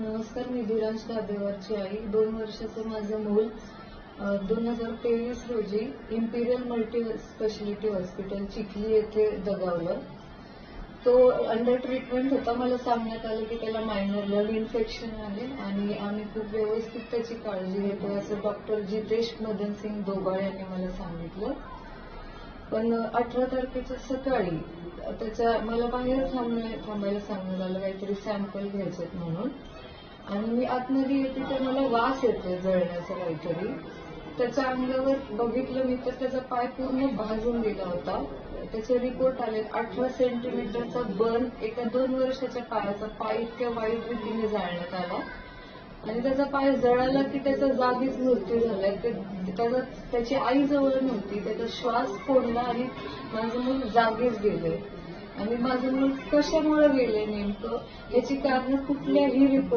नमस्कार मी धीरांश दादेवरची आई. दोन वर्षाचं माझं मूल दोन हजार तेवीस रोजी imperial multi speciality hospital Chikhli येथे दगावलं. तो अंडर ट्रीटमेंट होता. मला सांगण्यात आलं की त्याला मायनर लंग इन्फेक्शन आहे आणि आम्ही खूप व्यवस्थित त्याची काळजी घेतो असं डॉक्टर जितेश मदन सिंग दोबाळ यांनी मला सांगितलं. पण अठरा तारखेच्या सकाळी त्याच्या मला बाहेर थांबण्या थांबायला सांगण्यात आलं काहीतरी सॅम्पल घ्यायचेत म्हणून. आणि मी आतमध्ये येते तर मला वास येतोय जळण्याचा काहीतरी. त्याच्या अंगावर बघितलं मी तर त्याचा पाय पूर्ण भाजून गेला होता. त्याचे रिपोर्ट आले अठरा सेंटीमीटरचा बर्न एका दोन वर्षाच्या पायाचा पाय इतक्या वाईट रीतीने जाळण्यात आला. आणि त्याचा पाय जळाला की त्याचा जागीच मृत्यू झालाय. त्याचा त्याची आई जवळ नव्हती त्याचा श्वास फोडला आणि माझं मूल जागीच गेले. आणि माझं मूल कशामुळे गेले नेमकं? याची कारण कुठल्याही रिपोर्ट